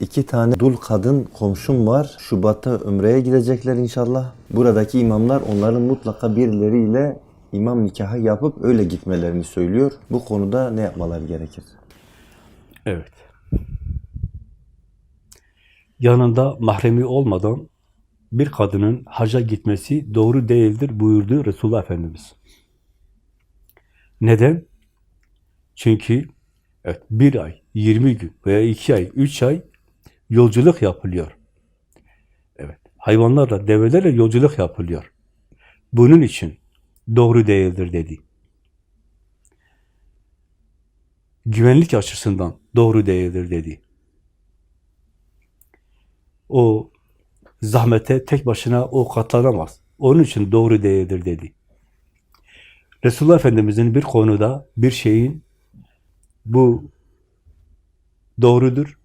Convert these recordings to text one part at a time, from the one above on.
İki tane dul kadın komşum var. Şubat'ta Ömre'ye gidecekler inşallah. Buradaki imamlar onların mutlaka birileriyle imam nikahı yapıp öyle gitmelerini söylüyor. Bu konuda ne yapmaları gerekir? Evet. Yanında mahremi olmadan bir kadının haca gitmesi doğru değildir buyurdu Resulullah Efendimiz. Neden? Çünkü evet, bir ay, 20 gün veya iki ay, üç ay yolculuk yapılıyor. Evet, hayvanlarla, develerle yolculuk yapılıyor. Bunun için doğru değildir dedi. Güvenlik açısından doğru değildir dedi. O zahmete tek başına o katlanamaz. Onun için doğru değildir dedi. Resulullah Efendimiz'in bir konuda bir şeyin bu doğrudur.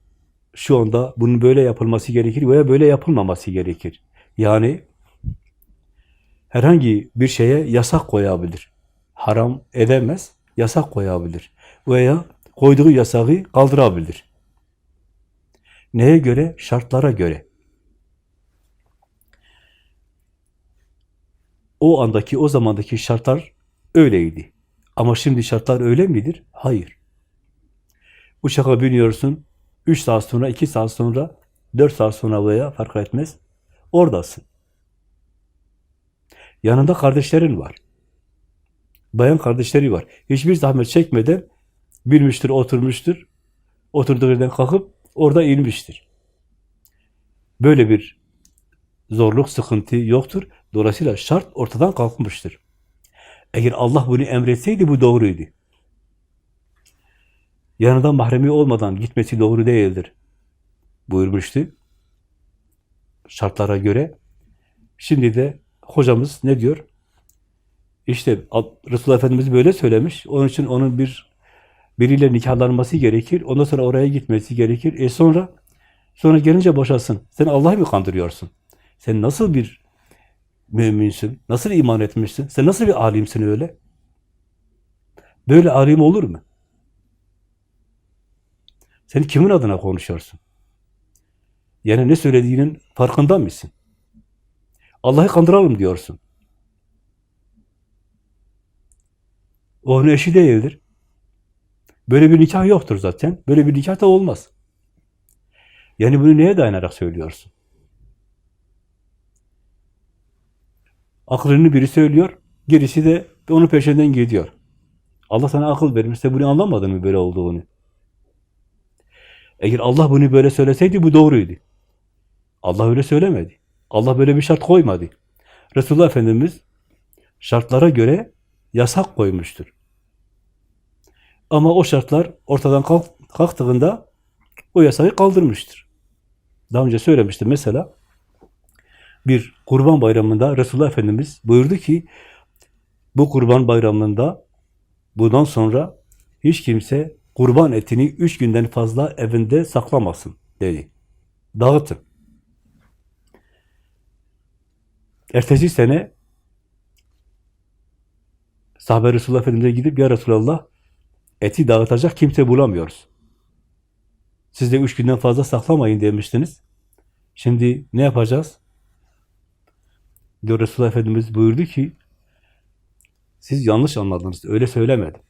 Şu anda bunun böyle yapılması gerekir veya böyle yapılmaması gerekir. Yani herhangi bir şeye yasak koyabilir. Haram edemez, yasak koyabilir. Veya koyduğu yasağı kaldırabilir. Neye göre? Şartlara göre. O andaki, o zamandaki şartlar öyleydi. Ama şimdi şartlar öyle midir? Hayır. Uçağa biniyorsun, 3 saat sonra, 2 saat sonra, 4 saat sonra veya fark etmez, oradasın. Yanında kardeşlerin var. Bayan kardeşleri var. Hiçbir zahmet çekmeden binmiştir, oturmuştur. Oturduğu yerden kalkıp orada inmiştir. Böyle bir zorluk, sıkıntı yoktur. Dolayısıyla şart ortadan kalkmıştır. Eğer Allah bunu emretseydi bu doğruydu. Yanında mahremi olmadan gitmesi doğru değildir. Buyurmuştu. Şartlara göre. Şimdi de hocamız ne diyor? İşte Resulullah Efendimiz böyle söylemiş. Onun için onun bir biriyle nikahlanması gerekir. Ondan sonra oraya gitmesi gerekir. E sonra sonra gelince boşasın. Sen Allah'ı mı kandırıyorsun? Sen nasıl bir müminsin? Nasıl iman etmişsin? Sen nasıl bir alimsin öyle? Böyle alim olur mu? Sen kimin adına konuşuyorsun? Yani ne söylediğinin farkında mısın? Allah'ı kandıralım diyorsun. O onun eşi değildir. Böyle bir nikah yoktur zaten. Böyle bir nikah da olmaz. Yani bunu neye dayanarak söylüyorsun? Aklını biri söylüyor, gerisi de onun peşinden gidiyor. Allah sana akıl vermişse bunu anlamadın mı böyle olduğunu? Eğer Allah bunu böyle söyleseydi bu doğruydu. Allah öyle söylemedi. Allah böyle bir şart koymadı. Resulullah Efendimiz şartlara göre yasak koymuştur. Ama o şartlar ortadan kalk, kalktığında o yasağı kaldırmıştır. Daha önce söylemiştim mesela bir kurban bayramında Resulullah Efendimiz buyurdu ki bu kurban bayramında bundan sonra hiç kimse kurban etini üç günden fazla evinde saklamasın dedi. Dağıtın. Ertesi sene sahabe Resulullah Efendimiz'e gidip ya Resulallah eti dağıtacak kimse bulamıyoruz. Siz de üç günden fazla saklamayın demiştiniz. Şimdi ne yapacağız? Diyor Resulullah Efendimiz buyurdu ki siz yanlış anladınız. Öyle söylemedim.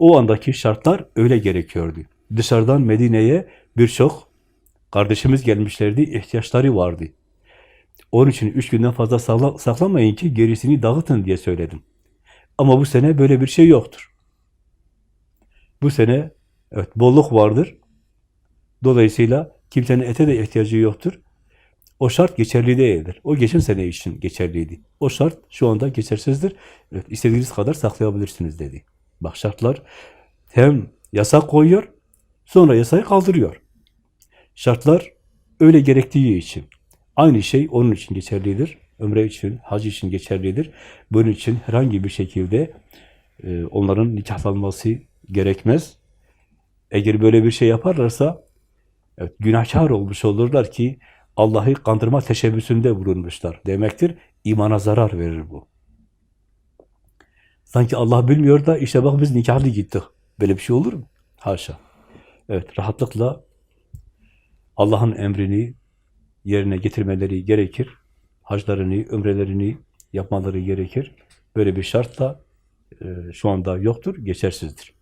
O andaki şartlar öyle gerekiyordu. Dışarıdan Medine'ye birçok kardeşimiz gelmişlerdi. ihtiyaçları vardı. Onun için üç günden fazla sakla, saklamayın ki gerisini dağıtın diye söyledim. Ama bu sene böyle bir şey yoktur. Bu sene evet bolluk vardır. Dolayısıyla kimsenin ete de ihtiyacı yoktur. O şart geçerli değildir. O geçen sene için geçerliydi. O şart şu anda geçersizdir. Evet, istediğiniz kadar saklayabilirsiniz dedi. Bak şartlar hem yasak koyuyor, sonra yasayı kaldırıyor. Şartlar öyle gerektiği için. Aynı şey onun için geçerlidir. Ömre için, hac için geçerlidir. Bunun için herhangi bir şekilde e, onların nikahlanması gerekmez. Eğer böyle bir şey yaparlarsa evet, günahkar olmuş olurlar ki Allah'ı kandırma teşebbüsünde bulunmuşlar demektir. İmana zarar verir bu. Sanki Allah bilmiyor da işte bak biz nikahlı gittik. Böyle bir şey olur mu? Haşa. Evet, rahatlıkla Allah'ın emrini yerine getirmeleri gerekir. Haclarını, ömrelerini yapmaları gerekir. Böyle bir şart da e, şu anda yoktur, geçersizdir.